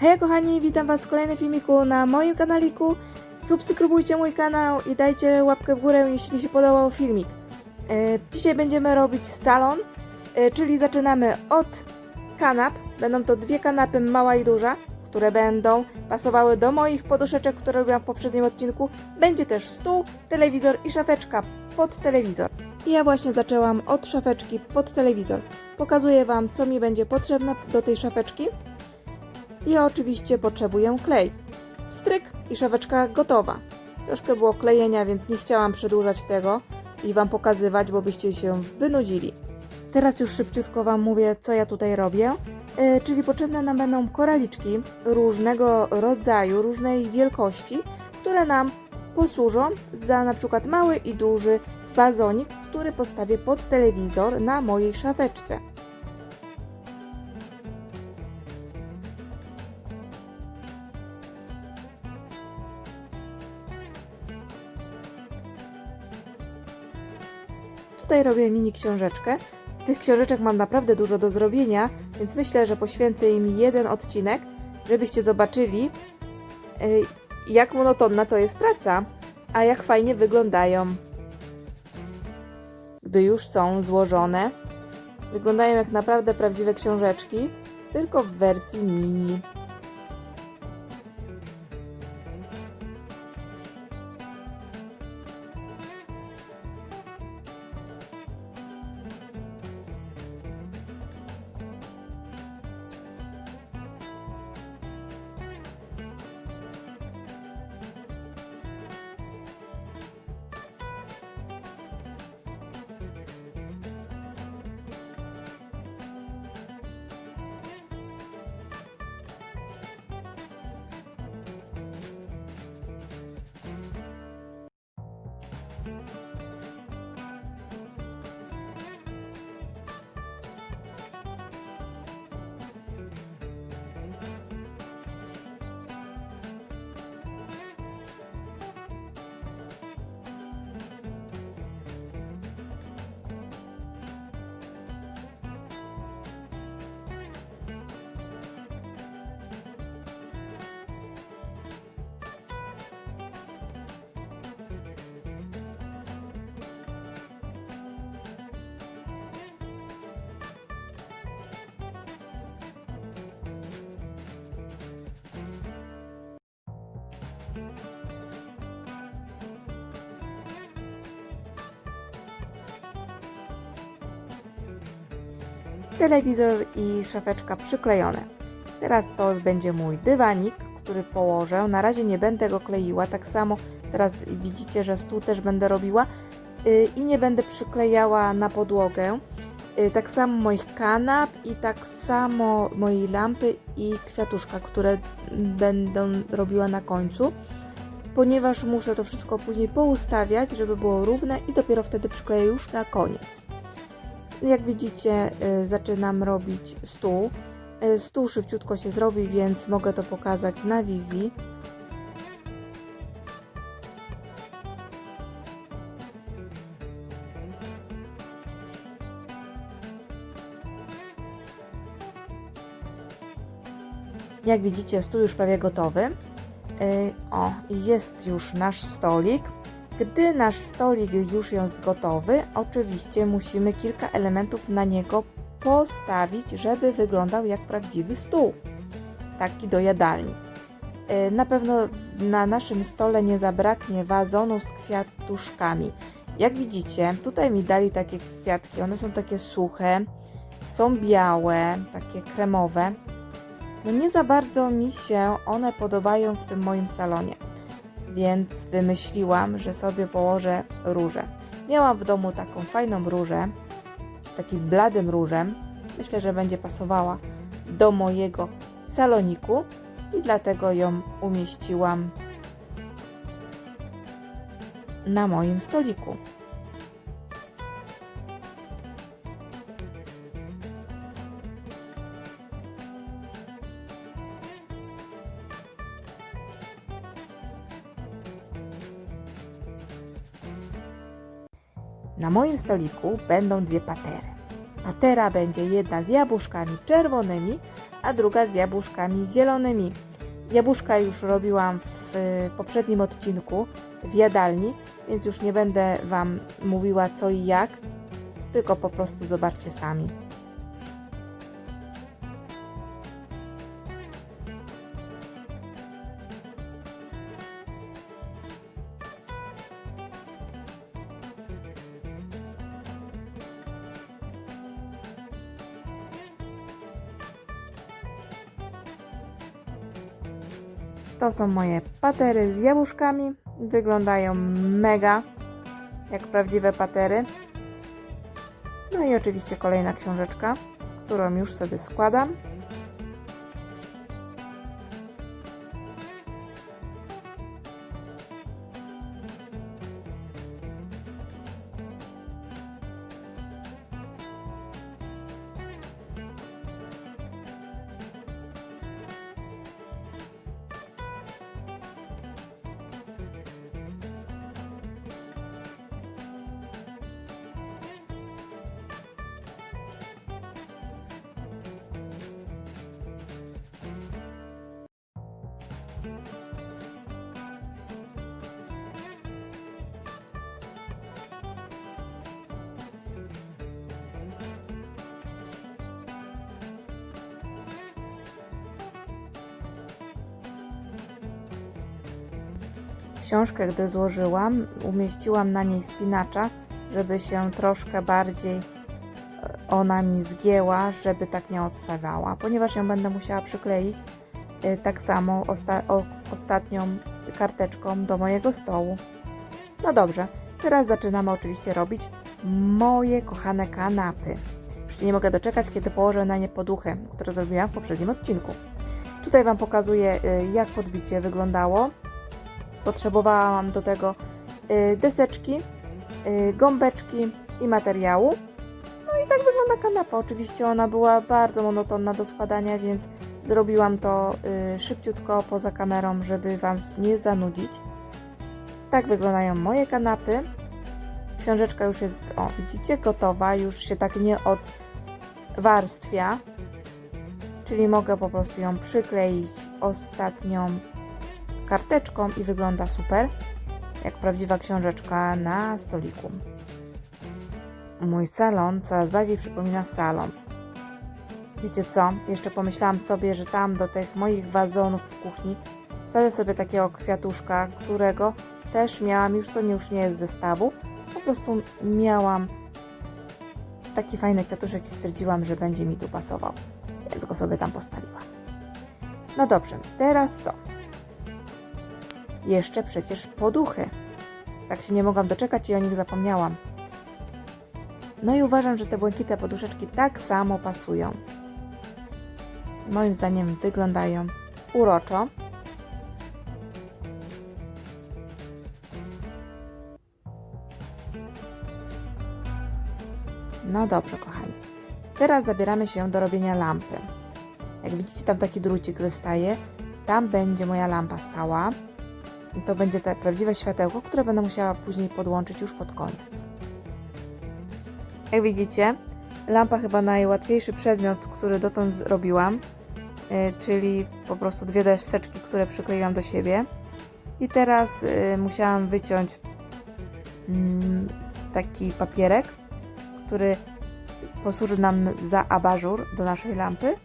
Hej kochani, witam was w kolejnym filmiku na moim kanaliku. Subskrybujcie mój kanał i dajcie łapkę w górę, jeśli się podobał filmik. E, dzisiaj będziemy robić salon, e, czyli zaczynamy od kanap. Będą to dwie kanapy, mała i duża, które będą pasowały do moich poduszeczek, które robiłam w poprzednim odcinku. Będzie też stół, telewizor i szafeczka pod telewizor. I ja właśnie zaczęłam od szafeczki pod telewizor. Pokazuję Wam, co mi będzie potrzebne do tej szafeczki. I oczywiście potrzebuję klej. Stryk i szafeczka gotowa. Troszkę było klejenia, więc nie chciałam przedłużać tego i Wam pokazywać, bo byście się wynudzili. Teraz już szybciutko Wam mówię, co ja tutaj robię. Yy, czyli potrzebne nam będą koraliczki różnego rodzaju, różnej wielkości, które nam posłużą za na przykład mały i duży wazonik, który postawię pod telewizor na mojej szafeczce. Tutaj robię mini książeczkę. Tych książeczek mam naprawdę dużo do zrobienia, więc myślę, że poświęcę im jeden odcinek, żebyście zobaczyli, y, jak monotonna to jest praca, a jak fajnie wyglądają. Gdy już są złożone, wyglądają jak naprawdę prawdziwe książeczki, tylko w wersji mini. Telewizor i szafeczka przyklejone. Teraz to będzie mój dywanik, który położę. Na razie nie będę go kleiła, tak samo teraz widzicie, że stół też będę robiła yy, i nie będę przyklejała na podłogę. Yy, tak samo moich kanap i tak samo mojej lampy i kwiatuszka, które będę robiła na końcu. Ponieważ muszę to wszystko później poustawiać, żeby było równe i dopiero wtedy przykleję już na koniec. Jak widzicie, y, zaczynam robić stół. Y, Stół szybciutko się zrobi, więc mogę to pokazać na wizji. Jak widzicie, stół już prawie gotowy. Y, O, jest już nasz stolik. Gdy nasz stolik już jest gotowy, oczywiście musimy kilka elementów na niego postawić, żeby wyglądał jak prawdziwy stół, taki do jadalni. Yy, Na pewno na naszym stole nie zabraknie wazonu z kwiatuszkami. Jak widzicie, tutaj mi dali takie kwiatki, one są takie suche, są białe, takie kremowe. No nie za bardzo mi się one podobają w tym moim salonie więc wymyśliłam, że sobie położę różę. Miałam w domu taką fajną różę z takim bladym różem. Myślę, że będzie pasowała do mojego saloniku i dlatego ją umieściłam na moim stoliku. Na moim stoliku będą dwie patery. Patera będzie jedna z jabłuszkami czerwonymi, a druga z jabłuszkami zielonymi. Jabłuszka już robiłam w poprzednim odcinku w jadalni, więc już nie będę Wam mówiła co i jak, tylko po prostu zobaczcie sami. To są moje patery z jabłuszkami. Wyglądają mega, jak prawdziwe patery. No i oczywiście kolejna książeczka, którą już sobie składam. Książkę, gdy złożyłam, umieściłam na niej spinacza, żeby się troszkę bardziej e, ona mi zgięła, żeby tak nie odstawała, ponieważ ją będę musiała przykleić e, tak samo osta ostatnią karteczką do mojego stołu. No dobrze, teraz zaczynamy oczywiście robić moje kochane kanapy. Już nie mogę doczekać, kiedy położę na nie poduchy, które zrobiłam w poprzednim odcinku. Tutaj Wam pokazuję, e, jak podbicie wyglądało. Potrzebowałam do tego y, deseczki, y, gąbeczki i materiału. No i tak wygląda kanapa. Oczywiście ona była bardzo monotonna do składania, więc zrobiłam to y, szybciutko poza kamerą, żeby Wam nie zanudzić. Tak wyglądają moje kanapy. Książeczka już jest, o widzicie, gotowa, już się tak nie odwarstwia. Czyli mogę po prostu ją przykleić ostatnią karteczką i wygląda super, jak prawdziwa książeczka na stoliku. Mój salon coraz bardziej przypomina salon. Wiecie co? Jeszcze pomyślałam sobie, że tam do tych moich wazonów w kuchni wsadzę sobie takiego kwiatuszka, którego też miałam, już to już nie jest zestawu. Po prostu miałam taki fajny kwiatuszek i stwierdziłam, że będzie mi tu pasował. Więc go sobie tam postawiłam. No dobrze, teraz co? Jeszcze przecież poduchy. Tak się nie mogłam doczekać i o nich zapomniałam. No i uważam, że te błękitne poduszeczki tak samo pasują. Moim zdaniem wyglądają uroczo. No dobrze, kochani. Teraz zabieramy się do robienia lampy. Jak widzicie, tam taki drucik wystaje. Tam będzie moja lampa stała. To będzie te prawdziwe światełko, które będę musiała później podłączyć już pod koniec. Jak widzicie, lampa chyba najłatwiejszy przedmiot, który dotąd zrobiłam, yy, czyli po prostu dwie deseczki, które przykleiłam do siebie. I teraz yy, musiałam wyciąć yy, taki papierek, który posłuży nam za abażur do naszej lampy.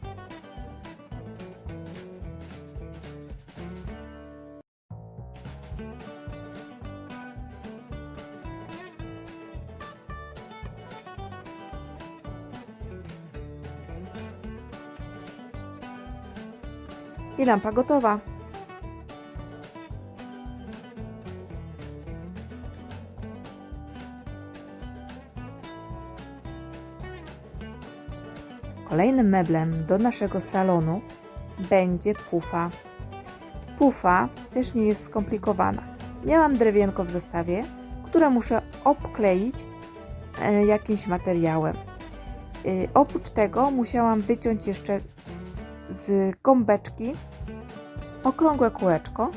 I lampa gotowa. Kolejnym meblem do naszego salonu będzie pufa. Pufa też nie jest skomplikowana. Miałam drewienko w zestawie, które muszę obkleić e, jakimś materiałem. E, oprócz tego musiałam wyciąć jeszcze z gąbeczki okrągłe kółeczko,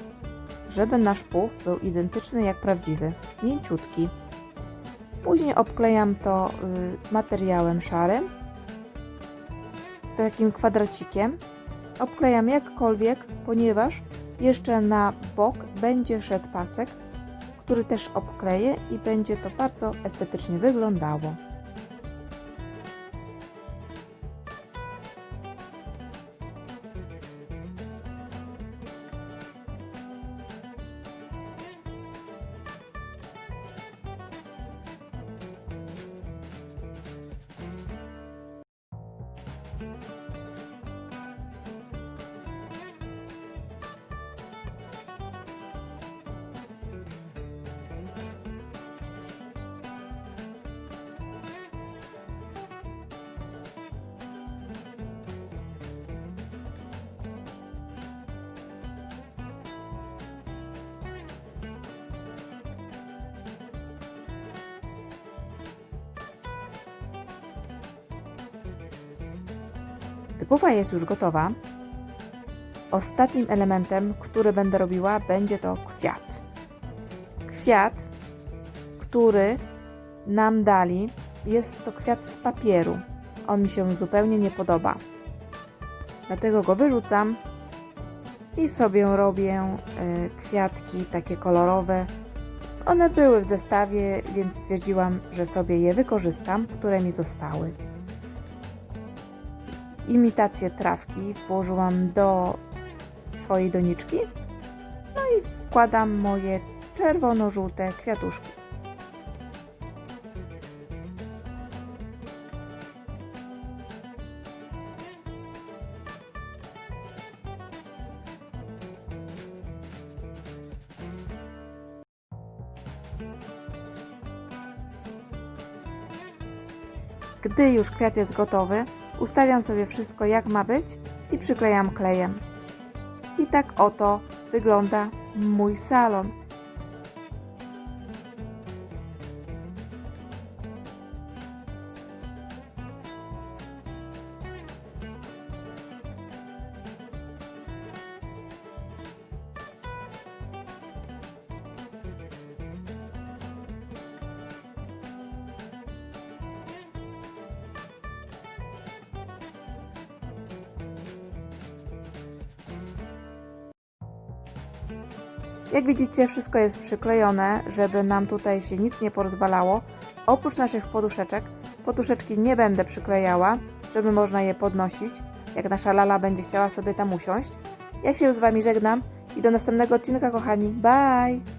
żeby nasz puf był identyczny jak prawdziwy, mięciutki. Później obklejam to y, materiałem szarym takim kwadracikiem. Obklejam jakkolwiek, ponieważ jeszcze na bok będzie szedł pasek, który też obkleję i będzie to bardzo estetycznie wyglądało. Typowa jest już gotowa. Ostatnim elementem, który będę robiła, będzie to kwiat. Kwiat, który nam dali, jest to kwiat z papieru. On mi się zupełnie nie podoba. Dlatego go wyrzucam i sobie robię y, kwiatki takie kolorowe. One były w zestawie, więc stwierdziłam, że sobie je wykorzystam, które mi zostały imitację trawki włożyłam do swojej doniczki. No i wkładam moje czerwono-żółte kwiatuszki. Gdy już kwiat jest gotowy, ustawiam sobie wszystko jak ma być i przyklejam klejem. I tak oto wygląda mój salon. Jak widzicie, wszystko jest przyklejone, żeby nam tutaj się nic nie porozwalało. Oprócz naszych poduszeczek, poduszeczki nie będę przyklejała, żeby można je podnosić, jak nasza lala będzie chciała sobie tam usiąść. Ja się z Wami żegnam i do następnego odcinka, kochani. Bye!